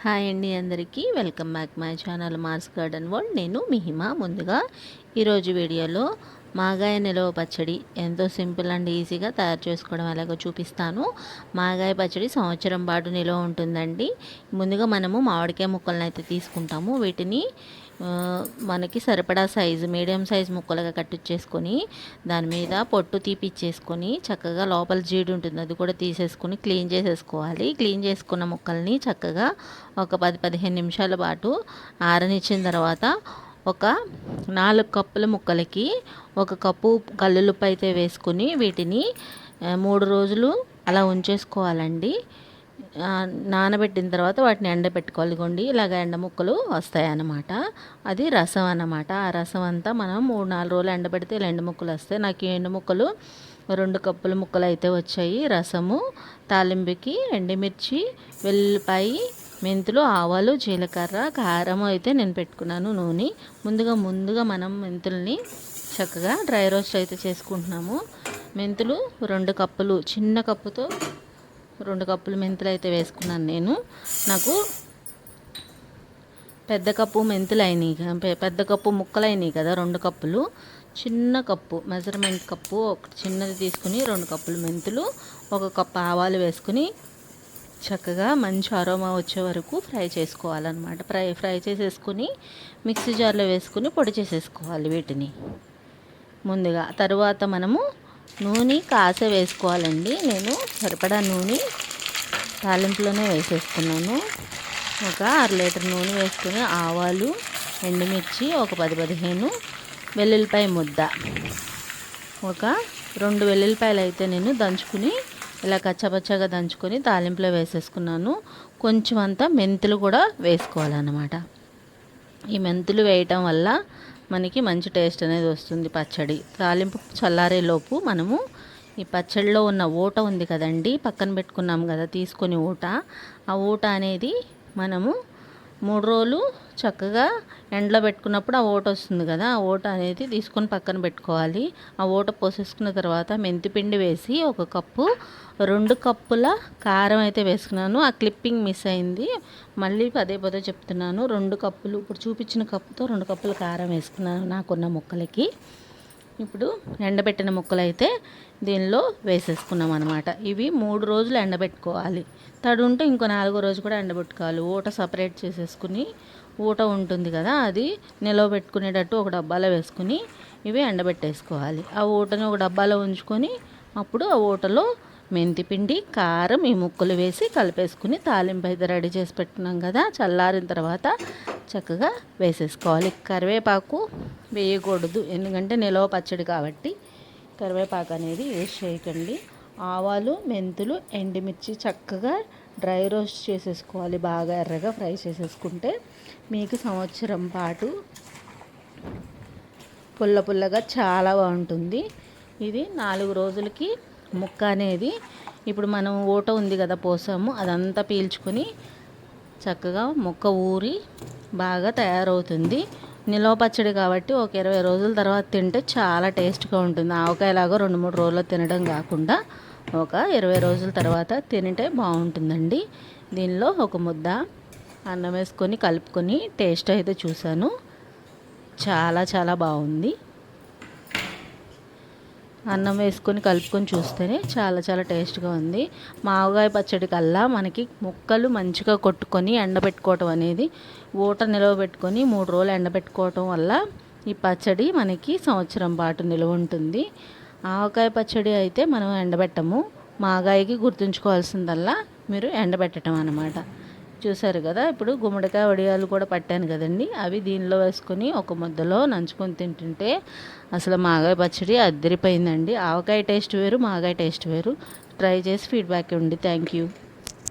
Hi అండి అందరికీ. Welcome back my channel Mars garden world. నేను మిహిమ. ముందుగా ఈరోజు వీడియోలో మాగాయ నిలవ పచ్చడి ఎంతో సింపుల్ అండ్ ఈజీగా తయారు చేసుకోవడం ఎలాగో చూపిస్తాను. మాగాయ పచ్చడి సంవత్సరం పాటు నిలవ ఉంటుందండి. ముందుగా మనము మామిడికాయ ముక్కలను అయితే తీసుకుంటాము. వీటిని మనకి సరిపడా సైజు మీడియం సైజు ముక్కలుగా కట్టించేసుకొని దాని మీద పొట్టు తీపిచ్చేసుకొని చక్కగా లోపల జీడి ఉంటుంది అది కూడా తీసేసుకొని క్లీన్ చేసేసుకోవాలి. క్లీన్ చేసుకున్న ముక్కల్ని చక్కగా ఒక పది పదిహేను నిమిషాల పాటు ఆరనిచ్చిన తర్వాత ఒక నాలుగు కప్పుల ముక్కలకి ఒక కప్పు కల్లులుప్పు అయితే వేసుకుని వీటిని మూడు రోజులు అలా ఉంచేసుకోవాలండి. నానబెట్టిన తర్వాత వాటిని ఎండబెట్టుకోవాలిగోండి ఇలాగ ఎండ ముక్కలు వస్తాయి అన్నమాట అది రసం అన్నమాట. ఆ రసం అంతా మనం మూడు నాలుగు రోజులు ఎండబెడితే ఇలా ఎండు ముక్కలు వస్తాయి. నాకు ఎండు ముక్కలు రెండు కప్పుల ముక్కలు అయితే వచ్చాయి. రసము తాలింపుకి ఎండుమిర్చి వెల్లిపాయి మెంతులు ఆవాలు జీలకర్ర కారం అయితే నేను పెట్టుకున్నాను నూనె. ముందుగా ముందుగా మనం మెంతుల్ని చక్కగా డ్రై రోస్ట్ అయితే చేసుకుంటున్నాము. మెంతులు రెండు కప్పులు చిన్న కప్పుతో రెండు కప్పులు మెంతులు అయితే వేసుకున్నాను నేను. నాకు పెద్ద కప్పు మెంతులు అయినాయి పెద్ద కప్పు ముక్కలు అయినాయి కదా రెండు కప్పులు. చిన్న కప్పు మెజర్మెంట్ కప్పు ఒక చిన్నది తీసుకుని రెండు కప్పులు మెంతులు ఒక కప్పు ఆవాలు వేసుకుని చక్కగా మంచి అరోమా వచ్చే వరకు ఫ్రై చేసుకోవాలన్నమాట. ఫ్రై ఫ్రై చేసేసుకుని మిక్సీ జార్లో వేసుకుని పొడి చేసేసుకోవాలి వీటిని. ముందుగా తరువాత మనము నూనె కాసే వేసుకోవాలండి. నేను సరిపడా నూనె తాలింపులోనే వేసేసుకున్నాను. ఒక అర లీటర్ నూనె వేసుకుని ఆవాలు ఎండుమిర్చి ఒక పది పదిహేను వెల్లుల్లిపాయ ముద్ద. ఒక రెండు వెల్లుల్లిపాయలు అయితే నేను దంచుకుని ఇలా కచ్చపచ్చగా దంచుకొని తాలింపులో వేసేసుకున్నాను. కొంచెం అంతా మెంతులు కూడా వేసుకోవాలన్నమాట. ఈ మెంతులు వేయటం వల్ల మనకి మంచి టేస్ట్ అనేది వస్తుంది పచ్చడి. తాలింపు చల్లారేలోపు మనము ఈ పచ్చడిలో ఉన్న ఊట ఉంది కదండి పక్కన పెట్టుకున్నాం కదా తీసుకొని ఊట. ఆ ఊట అనేది మనము మూడు రోజులు చక్కగా ఎండలో పెట్టుకున్నప్పుడు ఆ ఓట వస్తుంది కదా ఆ ఓట అనేది తీసుకొని పక్కన పెట్టుకోవాలి. ఆ ఓట పోసేసుకున్న తర్వాత మెంతిపిండి వేసి ఒక కప్పు రెండు కప్పుల కారం అయితే వేసుకున్నాను. ఆ క్లిప్పింగ్ మిస్ అయింది. మళ్ళీ పదే పదే చెప్తున్నాను. రెండు కప్పులు ఇప్పుడు చూపించిన కప్పుతో రెండు కప్పుల కారం వేసుకున్నాను నాకున్న ముక్కలకి. ఇప్పుడు ఎండబెట్టిన ముక్కలు అయితే దీనిలో వేసేసుకున్నాం అనమాట ఇవి మూడు రోజులు ఎండబెట్టుకోవాలి. తడి ఉంటే ఇంకో నాలుగో రోజు కూడా ఎండబెట్టుకోవాలి. ఊట సపరేట్ చేసేసుకుని ఊట ఉంటుంది కదా అది నిలవ పెట్టుకునేటట్టు ఒక డబ్బాలో వేసుకుని ఇవి ఎండబెట్టేసుకోవాలి. ఆ ఊటని ఒక డబ్బాలో ఉంచుకొని అప్పుడు ఆ ఊటలో మెంతిపిండి కారం ఈ ముక్కలు వేసి కలిపేసుకుని తాలింపు అయితే రెడీ చేసి పెట్టుకున్నాం కదా చల్లారిన తర్వాత చక్కగా వేసేసుకోవాలి. కరివేపాకు వేయకూడదు. ఎందుకంటే నిలవ పచ్చడి కాబట్టి కరివేపాకు అనేది వేస్ట్ చేయకండి. ఆవాలు మెంతులు ఎండుమిర్చి చక్కగా డ్రై రోస్ట్ చేసేసుకోవాలి. బాగా ఎర్రగా ఫ్రై చేసేసుకుంటే మీకు సంవత్సరం పాటు పుల్ల పుల్లగా చాలా బాగుంటుంది. ఇది నాలుగు రోజులకి ముక్క అనేది ఇప్పుడు మనం ఊట ఉంది కదా పోసాము. అదంతా పీల్చుకొని చక్కగా ముక్క ఊరి బాగా తయారవుతుంది. నిలవ పచ్చడి కాబట్టి ఒక ఇరవై రోజుల తర్వాత తింటే చాలా టేస్ట్గా ఉంటుంది. ఆవకాయలాగా రెండు మూడు రోజులు తినడం కాకుండా ఒక ఇరవై రోజుల తర్వాత తింటే బాగుంటుందండి. దీనిలో ఒక ముద్ద అన్నం వేసుకొని కలుపుకొని టేస్ట్ అయితే చూశాను. చాలా చాలా బాగుంది. అన్నం వేసుకొని కలుపుకొని చూస్తేనే చాలా చాలా టేస్ట్గా ఉంది. మావగాయ పచ్చడి కల్లా మనకి ముక్కలు మంచిగా కొట్టుకొని ఎండబెట్టుకోవటం అనేది ఊట నిలవ పెట్టుకొని మూడు రోజులు ఎండబెట్టుకోవటం వల్ల ఈ పచ్చడి మనకి సంవత్సరం పాటు నిలువ ఉంటుంది. ఆవకాయ పచ్చడి అయితే మనం ఎండబెట్టము. మాగాయకి గుర్తుంచుకోవాల్సిందల్లా మీరు ఎండబెట్టడం అన్నమాట. చూసారు కదా ఇప్పుడు గుమ్మడికాయ వడియాలు కూడా పట్టాను కదండి. అవి దీనిలో వేసుకొని ఒక ముద్దలో నంచుకొని తింటుంటే అసలు మాగాయ పచ్చడి అద్దరిపోయిందండి. ఆవకాయ టేస్ట్ వేరు మాగాయ టేస్ట్ వేరు. ట్రై చేసి ఫీడ్బ్యాక్ ఇవ్వండి. Thank you.